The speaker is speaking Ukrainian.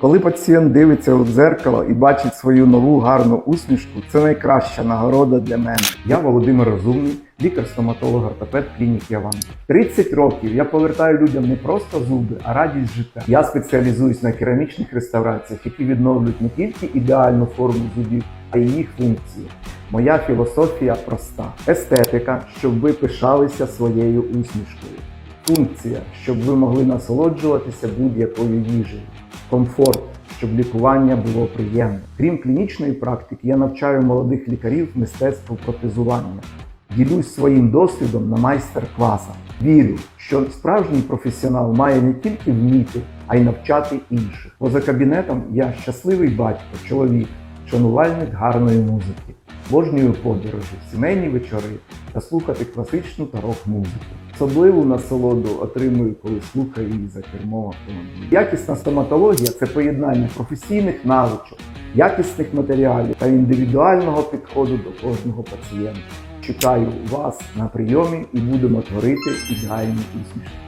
Коли пацієнт дивиться у дзеркало і бачить свою нову гарну усмішку, це найкраща нагорода для мене. Я Володимир Розумний, лікар-стоматолог ортопед клініки Аван. 30 років я повертаю людям не просто зуби, а радість життя. Я спеціалізуюсь на керамічних реставраціях, які відновлюють не тільки ідеальну форму зубів, а й їх функції. Моя філософія проста: естетика, щоб ви пишалися своєю усмішкою. Функція, щоб ви могли насолоджуватися будь-якою їжею. Комфорт, щоб лікування було приємне. Крім клінічної практики, я навчаю молодих лікарів мистецтву протезування. Ділюсь своїм досвідом на майстер-класах. Вірю, що справжній професіонал має не тільки вміти, а й навчати інших. Поза кабінетом я щасливий батько, чоловік, шанувальник гарної музики. Божнюю подорожі, сімейні вечори та слухати класичну та рок-музику. Особливу насолоду отримую, коли слухаю її за кермом автомобіля. Якісна стоматологія це поєднання професійних навичок, якісних матеріалів та індивідуального підходу до кожного пацієнта. Чекаю вас на прийомі і будемо творити ідеальні усмішки.